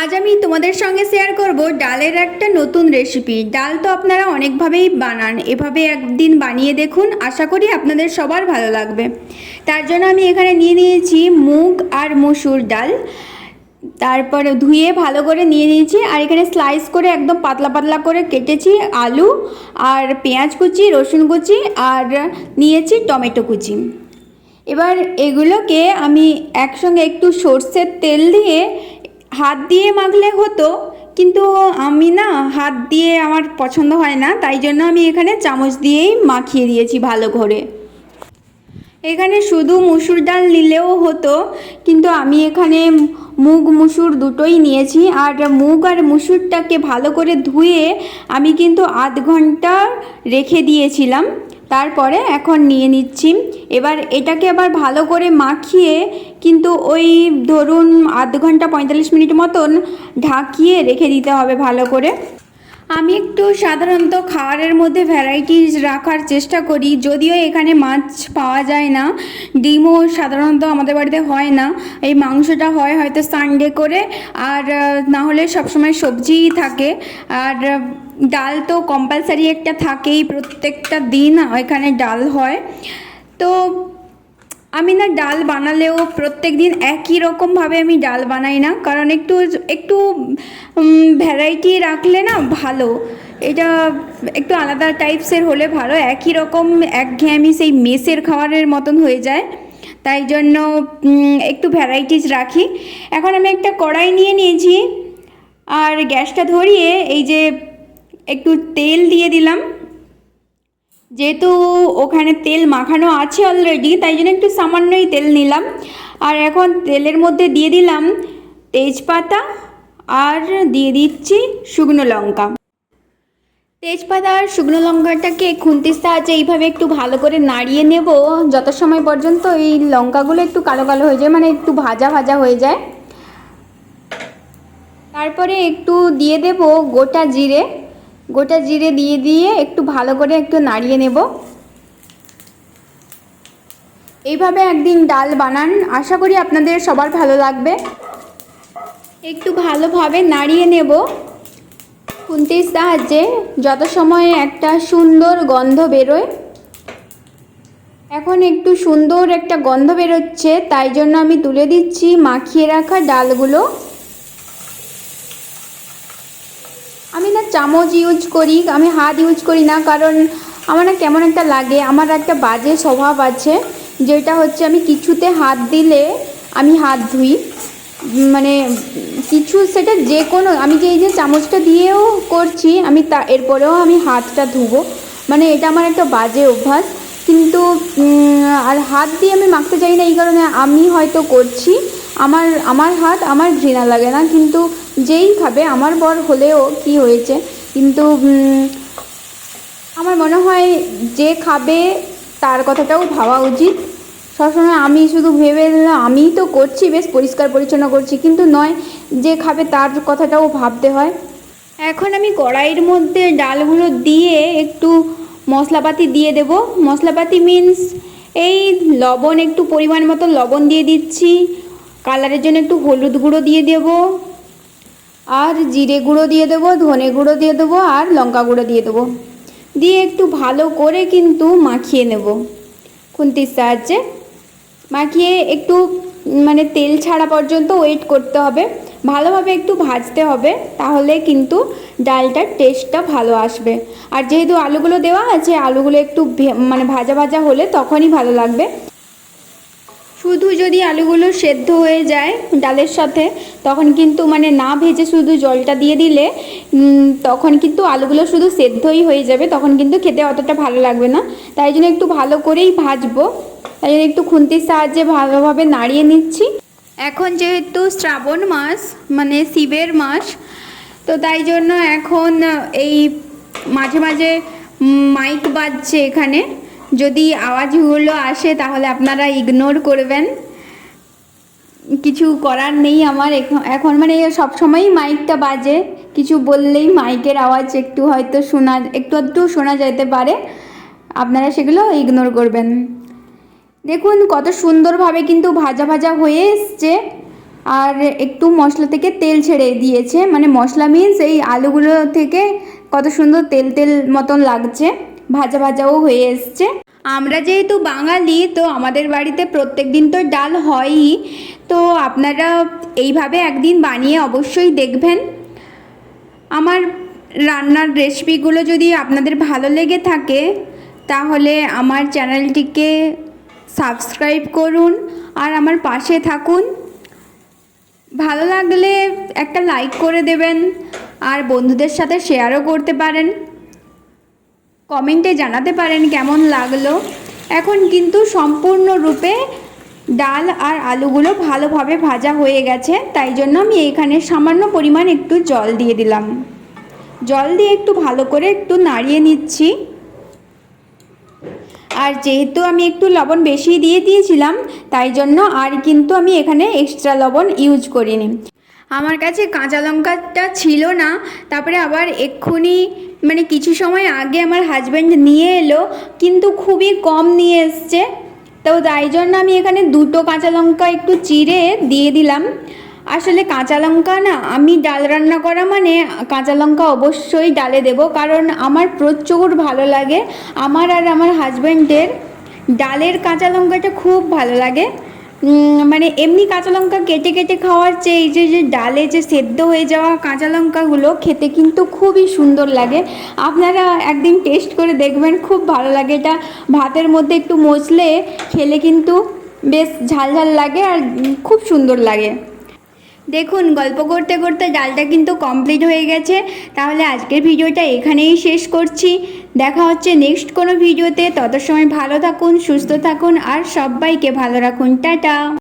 আজ আমি তোমাদের সঙ্গে শেয়ার করব ডালের একটা নতুন রেসিপি ডাল তো আপনারা অনেকভাবেই বানান। এভাবে একদিন বানিয়ে দেখুন, আশা করি আপনাদের সবার ভালো লাগবে। তার জন্য আমি এখানে নিয়ে নিয়েছি মুগ আর মসুর ডাল। তারপরে ধুয়ে ভালো করে নিয়ে নিয়েছি, আর এখানে স্লাইস করে একদম পাতলা পাতলা করে কেটেছি আলু আর পেঁয়াজ কুচি, রসুন কুচি, আর নিয়েছি টমেটো কুচি। এবার এগুলোকে আমি একসঙ্গে একটু সর্ষের তেল দিয়ে হাত দিয়ে মাখলে হতো, কিন্তু আমি না হাত দিয়ে আমার পছন্দ হয় না, তাই জন্য আমি এখানে চামচ দিয়েই মাখিয়ে দিয়েছি ভালো করে। এখানে শুধু মুসুর ডাল নিলেও হতো, কিন্তু আমি এখানে মুগ মুসুর দুটোই নিয়েছি, আর মুগ আর মুসুরটাকে ভালো করে ধুয়ে আমি কিন্তু আধ ঘণ্টা রেখে দিয়েছিলাম। তারপরে এখন নিয়ে নিচ্ছি। এবার এটাকে আবার ভালো করে মাখিয়ে কিন্তু ওই ধরুন আধ ঘণ্টা পঁয়তাল্লিশ মিনিট মতন ঢাকিয়ে রেখে দিতে হবে ভালো করে। আমি একটু সাধারণত খাবারের মধ্যে ভ্যারাইটিস রাখার চেষ্টা করি, যদিও এখানে মাছ পাওয়া যায় না। ডিমও সাধারণত আমাদের বাড়িতে হয় না। এই মাংসটা হয় হয়তো সানডে করে, আর না হলে সবসময় সবজিই থাকে। আর ডাল তো কম্পালসারি একটা থাকেই, প্রত্যেকটা দিন এখানে ডাল হয়। তো আমি না ডাল বানালেও প্রত্যেক দিন একই রকমভাবে আমি ডাল বানাই না, কারণ একটু একটু ভ্যারাইটি রাখলে না ভালো। এটা একটু আলাদা টাইপসের হলে ভালো, একই রকম একঘেয়েমি সেই মেসের খাবারের মতন হয়ে যায়। তাই জন্য একটু ভ্যারাইটিস রাখি। এখন আমি একটা কড়াই নিয়ে নিয়েছি, আর গ্যাসটা ধরিয়ে এই যে একটু তেল দিয়ে দিলাম। যেহেতু ওখানে তেল মাখানো আছে অলরেডি তাই জন্য একটু সামান্যই তেল নিলাম। আর এখন তেলের মধ্যে দিয়ে দিলাম তেজপাতা আর দিয়ে দিচ্ছি শুকনো লঙ্কা। তেজপাতা আর শুকনো লঙ্কাটাকে খুন্তির সাহায্যে এইভাবে একটু ভালো করে নাড়িয়ে নেব। যত সময় পর্যন্ত এই লঙ্কাগুলো একটু কালো কালো হয়ে যায় মানে একটু ভাজা ভাজা হয়ে যায়। তারপরে একটু দিয়ে দেব গোটা জিরে। গোটা জিরে দিয়ে দিয়ে একটু ভালো করে একটু নাড়িয়ে নেব। এইভাবে একদিন ডাল বানান, আশা করি আপনাদের সবার ভালো লাগবে। একটু ভালোভাবে নাড়িয়ে নেব। খুন্তির সাহায্যে যত সময় একটা সুন্দর গন্ধ বেরোয়, এখন একটু সুন্দর একটা গন্ধ বেরোচ্ছে, তাই জন্য আমি তুলে দিচ্ছি মাখিয়ে রাখা ডালগুলো। আমি না চামচ ইউজ করি, আমি হাত ইউজ করি না, কারণ আমার না কেমন একটা লাগে। আমার একটা বাজে স্বভাব আছে, যেটা হচ্ছে আমি কিছুতে হাত দিলে আমি হাত ধুই। মানে কিছু সেটা যে কোনো আমি যে এই যে চামচটা দিয়েও করছি, আমি তা, এরপরেও আমি হাতটা ধুবো। মানে এটা আমার একটা বাজে অভ্যাস। কিন্তু আর হাত দিয়ে আমি মাখতে চাই না, এই কারণে আমি হয়তো করছি। আমার আমার হাত আমার ঘৃণা লাগে না, কিন্তু যেই খাবে আমার বর হলেও কি হয়েছে, কিন্তু আমার মনে হয় যে খাবে তার কথাটাও ভাবা উচিত। সবসময় আমি শুধু ভেবে আমিই তো করছি, বেশ পরিষ্কার পরিচ্ছন্ন করছি, কিন্তু নয় যে খাবে তার কথাটাও ভাবতে হয়। এখন আমি কড়াইয়ের মধ্যে ডালগুলো দিয়ে একটু মশলাপাতি দিয়ে দেব। মশলাপাতি মিন্স এই লবণ একটু পরিমাণ মতো লবণ দিয়ে দিচ্ছি। কালারের জন্য একটু হলুদ গুঁড়ো দিয়ে দেবো। আর জিরে গুঁড়ো দিয়ে দেবো, ধনে গুঁড়ো দিয়ে দেবো আর লঙ্কা গুঁড়ো দিয়ে দেবো। দিয়ে একটু ভালো করে কিন্তু মাখিয়ে নেব। খুন্তির সাহায্যে। মাখিয়ে একটু মানে তেল ছাড়া পর্যন্ত ওয়েট করতে হবে। ভালোভাবে একটু ভাজতে হবে, তাহলে কিন্তু ডালটার টেস্টটা ভালো আসবে। আর যেহেতু আলুগুলো দেওয়া আছে, আলুগুলো একটু মানে ভাজা ভাজা হলে তখনই ভালো লাগবে। শুধু যদি আলুগুলো সেদ্ধ হয়ে যায় ডালের সাথে, তখন কিন্তু মানে না ভেজে শুধু জলটা দিয়ে দিলে তখন কিন্তু আলুগুলো শুধু সেদ্ধই হয়ে যাবে, তখন কিন্তু খেতে অতটা ভালো লাগবে না। তাই জন্য একটু ভালো করেই ভাজবো। তাই জন্য একটু খুন্তির সাহায্যে ভালোভাবে নাড়িয়ে নিচ্ছি। এখন যেহেতু শ্রাবণ মাস মানে শিবের মাস, তো তাই জন্য এখন এই মাঝে মাঝে মাইক বাজছে এখানে। যদি আওয়াজগুলো আসে, তাহলে আপনারা ইগনোর করবেন। কিছু করার নেই আমার এখন- মানে সব সময়ই মাইকটা বাজে। কিছু বললেই মাইকের আওয়াজ একটু হয়তো শোনা, একটু একটু শোনা যেতে পারে। আপনারা সেগুলো ইগনোর করবেন। দেখুন, কত সুন্দরভাবে কিন্তু ভাজা ভাজা হয়ে এসছে। আর একটু মশলা থেকে তেল ছেড়ে দিয়েছে। মানে মশলা মিন্স এই আলুগুলো থেকে কত সুন্দর তেল তেল মতন লাগছে। ভাজা ভাজাও হয়ে এসছে। আমরা যেহেতু বাঙালি, তো আমাদের বাড়িতে প্রত্যেক দিন তো ডাল হয়ই। তো আপনারা এইভাবে একদিন বানিয়ে অবশ্যই দেখবেন। আমার রান্নার রেসিপিগুলো যদি আপনাদের ভালো লেগে থাকে, তাহলে আমার চ্যানেলটিকে সাবস্ক্রাইব করুন আর আমার পাশে থাকুন। ভালো লাগলে একটা লাইক করে দেবেন আর বন্ধুদের সাথে শেয়ারও করতে পারেন। কমেন্টে জানাতে পারেন কেমন লাগল। এখন কিন্তু সম্পূর্ণরূপে ডাল আর আলুগুলো ভালোভাবে ভাজা হয়ে গেছে, তাই জন্য আমি এখানে সামান্য পরিমাণ একটু জল দিয়ে দিলাম। জল দিয়ে একটু ভালো করে একটু নাড়িয়ে নিচ্ছি। আর যেহেতু আমি একটু লবণ বেশি দিয়ে দিয়েছিলাম, তাই জন্য আর কিন্তু আমি এখানে এক্সট্রা লবণ ইউজ করিনি। আমার কাছে কাঁচা লঙ্কাটা ছিল না। তারপরে আবার এক্ষুনি মানে কিছু সময় আগে আমার হাজব্যান্ড নিয়ে এলো, কিন্তু খুবই কম নিয়ে এসছে। তো তাই জন্য আমি এখানে দুটো কাঁচা লঙ্কা একটু চিড়ে দিয়ে দিলাম। আসলে কাঁচা লঙ্কা না, আমি ডাল রান্না করা মানে কাঁচা লঙ্কা অবশ্যই ডালে দেব, কারণ আমার প্রচুর ভালো লাগে। আমার আর আমার হাজব্যান্ডের ডালের কাঁচা লঙ্কাটা খুব ভালো লাগে। মানে এমনি কাঁচা লঙ্কা কেটে কেটে খাওয়ার চেয়ে এই যে যে ডালে যে সেদ্ধ হয়ে যাওয়া কাঁচা লঙ্কাগুলো খেতে কিন্তু খুবই সুন্দর লাগে। আপনারা একদিন টেস্ট করে দেখবেন, খুব ভালো লাগে। এটা ভাতের মধ্যে একটু মচলে খেলে কিন্তু বেশ ঝাল ঝাল লাগে আর খুব সুন্দর লাগে। দেখুন, গল্প করতে করতে ডালটা কিন্তু কমপ্লিট হয়ে গেছে। তাহলে আজকের ভিডিওটা এখানেই শেষ করছি। দেখা হচ্ছে নেক্সট কোনো ভিডিওতে। তত সময় ভালো থাকুন, সুস্থ থাকুন, আর সবাইকে ভালো রাখুন। টাটা!